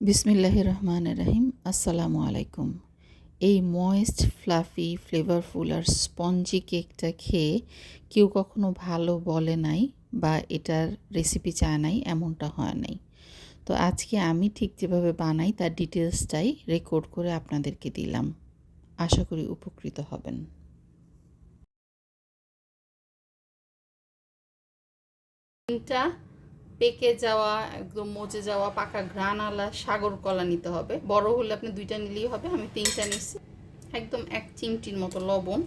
বিসমিল্লাহ রহমান রাহিম। আসসালামু আলাইকুম। এই ময়েস্ট ফ্লাফি ফ্লেভারফুল আর স্পঞ্জি কেকটা খেয়ে কেউ কখনো ভালো বলে নাই বা এটার রেসিপি চায় নাই, এমনটা হয় নাই। তো আজকে আমি ঠিক যেভাবে বানাই তার ডিটেলসটাই রেকর্ড করে আপনাদেরকে দিলাম। আশা করি উপকৃত হবেন। তিনটা পেকে যাওয়া, একদম মজে যাওয়া, পাকা গ্রানালা সাগর কলা নিতে হবে। বড় হলে আপনি দুইটা নিলেই হবে, আমি তিনটা নিচ্ছি একদম এক চিমটির মতো লবণ।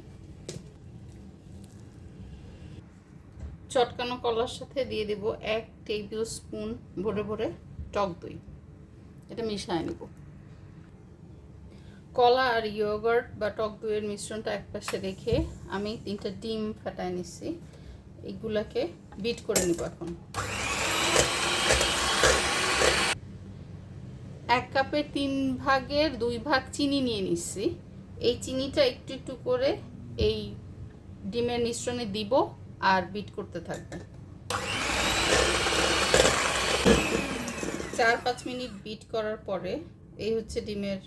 চটকানো কলার সাথে দিয়ে দেব এক টেবিল স্পুন ভরে ভরে টক দই। এটা মিশিয়ে নেব। কলা আর ইয়োগার্ট বা টক দইয়ের মিশ্রণটা একপাশে রেখে আমি তিনটা ডিম ফাটায় নিচ্ছি এইগুলাকে বিট করে নিব এখন। এক কাপের তিন ভাগের দুই ভাগ চিনি নিয়ে নিচ্ছি। এই চিনিটা একটু একটু করে এই ডিমের মিশ্রণে দিব আর বিট করতে থাকবে। চার পাঁচ মিনিট বিট করার পরে এই হচ্ছে ডিমের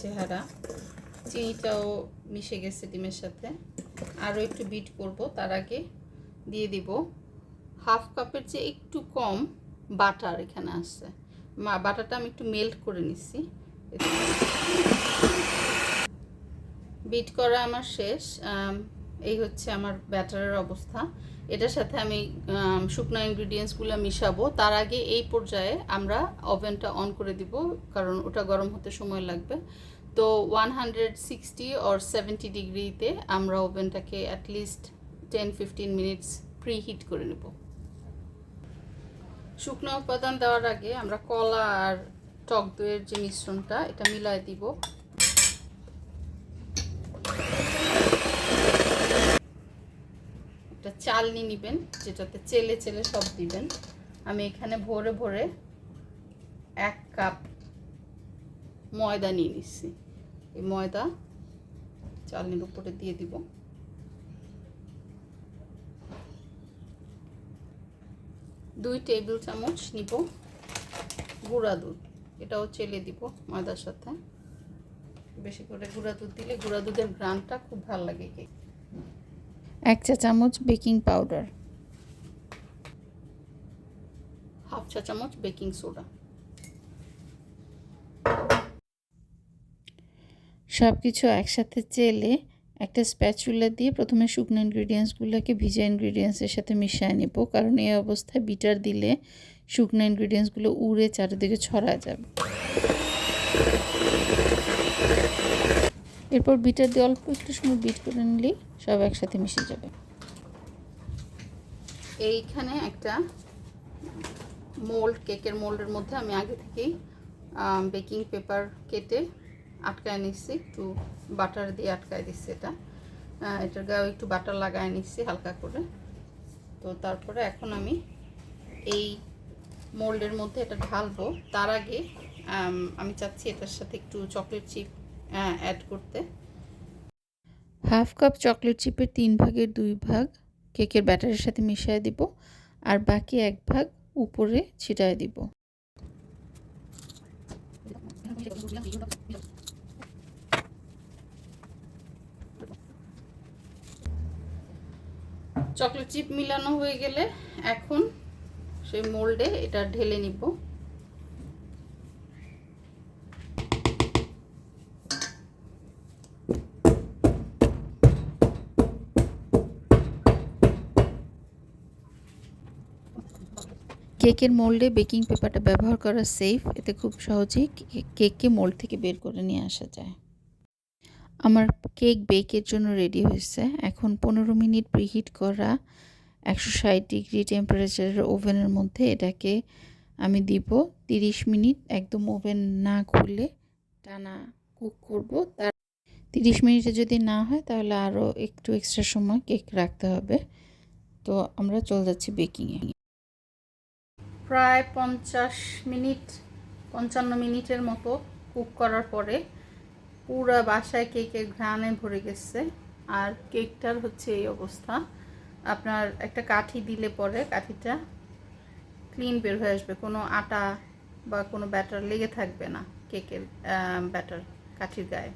চেহারা। চিনিটাও মিশে গেছে ডিমের সাথে। আরও একটু বিট করব, তার আগে দিয়ে দিব। হাফ কাপের চেয়ে একটু কম বাটার এখানে আসছে। বাটারটা আমি একটু মেল্ট করে নিচ্ছি। বিট করা আমার শেষ। এই হচ্ছে আমার ব্যাটারের অবস্থা। এটার সাথে আমি শুকনো ইনগ্রিডিয়েন্টসগুলো মিশাবো। তার আগে এই পর্যায়ে আমরা ওভেনটা অন করে দিব, কারণ ওটা গরম হতে সময় লাগবে। তো one hundred sixty or seventy ডিগ্রিতে আমরা ওভেনটাকে at least ten fifteen minutes preheat করে নেব। শুকনো উপাদান দেওয়ার আগে আমরা কলা আর টক দইয়ের যে মিশ্রণটা, এটা মিলাই দিব। একটা চালনি নেবেন, যেটাতে চেলে চেলে সব দিবেন। আমি এখানে ভরে ভরে এক কাপ ময়দা নিয়ে নিচ্ছি। এই ময়দা চালনির উপরে দিয়ে দিব। দুই টেবিল চামচ নিব গুঁড়া দুধ। এটাও চেলে দিব ময়দার সাথে। বেশি করে গুঁড়া দুধ দিলে গুঁড়া দুধের গ্রানটা খুব ভালো লাগে কেক এক চা চামচ বেকিং পাউডার। হাফ চা চামচ বেকিং সোডা। সব কিছু একসাথে চেলে একটা স্প্যাচুলা দিয়ে প্রথমে শুকনো ইনগ্রিডিয়েন্টসগুলোকে ভিজা ইনগ্রিডিয়েন্টসের সাথে মিশিয়ে নেব, কারণ এই অবস্থায় বিটার দিলে শুকনো ইনগ্রিডিয়েন্টসগুলো উড়ে চারিদিকে ছড়া যাবে। এরপর বিটার দিয়ে অল্প একটু সময় বিট করে নিলেই সব একসাথে মিশে যাবে। এইখানে একটা মোল্ড কেকের মোল্ডের মধ্যে আমি আগে থেকেই বেকিং পেপার কেটে আটকায় নিচ্ছি একটু বাটার দিয়ে আটকায় দিচ্ছি এটা। এটার গায়ে একটু বাটার লাগায় নিচ্ছি হালকা করে। তো তারপরে এখন আমি এই মোল্ডের মধ্যে এটা ঢালবো। তার আগে, আমি চাচ্ছি এটার সাথে একটু চকলেট চিপ অ্যাড করতে। হাফ কাপ চকলেট চিপের তিন ভাগের দুই ভাগ কেকের ব্যাটারের সাথে মিশিয়ে দিব আর বাকি এক ভাগ উপরে ছিটায় দিব। চকলেট চিপ মিলানো হয়ে গেলে এখন সেই মোল্ডে এটা ঢেলে নিব। কেকের মোল্ডে বেকিং পেপারটা ব্যবহার করা সেফ এতে খুব সহজেই কেককে মোল্ড থেকে বের করে নিয়ে আসা যায়। আমার কেক বেকের জন্য রেডি হয়েছে। এখন পনেরো মিনিট প্রিহিট করা একশো ষাট ডিগ্রি টেম্পারেচারের ওভেনের মধ্যে এটাকে আমি দিব। তিরিশ মিনিট একদম ওভেন না খুলে টানা কুক করব। তার তিরিশ মিনিটে যদি না হয় তাহলে আরও একটু এক্সট্রা সময় কেক রাখতে হবে। তো আমরা চলে যাচ্ছি বেকিংয়ে প্রায় পঞ্চাশ মিনিট, পঞ্চান্ন মিনিটের মতো কুক করার পরে পুরো বাসায় কেকের ঘ্রাণে ভরে গেছে। আর কেকটার হচ্ছে এই অবস্থা। আপনার একটা কাঠি দিলে পরে কাঠিটা ক্লিন বের হয়ে আসবে। কোনো আটা বা কোনো ব্যাটার লেগে থাকবে না কেকের ব্যাটার কাঠির গায়ে।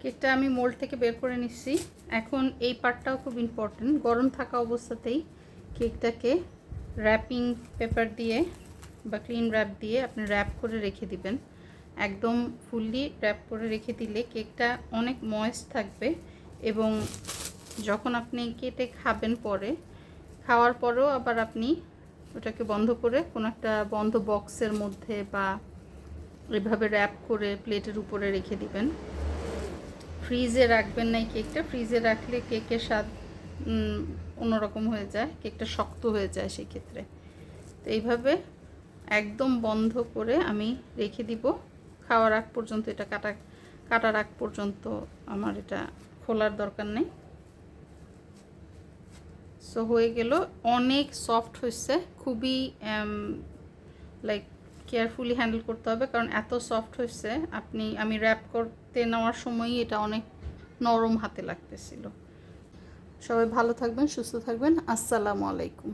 কেকটা আমি মোল্ড থেকে বের করে নিচ্ছি। এখন এই পার্টটাও খুব ইম্পর্টেন্ট গরম থাকা অবস্থাতেই কেকটাকে র্যাপিং পেপার দিয়ে বা ক্লিন র্যাপ দিয়ে আপনি র্যাপ করে রেখে দিবেন। একদম ফুললি র্যাপ করে রেখে দিলে কেকটা অনেক ময়েস্ট থাকবে এবং যখন আপনি কেটে খাবেন পরে, খাওয়ার পরেও আবার আপনি ওটাকে বন্ধ করে কোনো একটা বন্ধ বক্সের মধ্যে বা এভাবে র্যাপ করে প্লেটের উপরে রেখে দিবেন। ফ্রিজে রাখবেন না এই কেকটা, ফ্রিজে রাখলে কেকের স্বাদ অন্যরকম হয়ে যায়, কেকটা শক্ত হয়ে যায় সেক্ষেত্রে। তো এইভাবে একদম বন্ধ করে আমি রেখে দিব। খাওয়ার আগ পর্যন্ত, এটা কাটা, কাটার আগ পর্যন্ত আমার এটা খোলার দরকার নেই। সো হয়ে গেল, অনেক সফট হয়েছে, খুবই লাইক কেয়ারফুলি হ্যান্ডেল করতে হবে, কারণ এত সফট হয়েছে, আপনি, আমি র্যাপ করতে নেওয়ার সময়ই এটা অনেক নরম হাতে লাগতেছিল। সবাই ভালো থাকবেন, সুস্থ থাকবেন, আসসালামু আলাইকুম।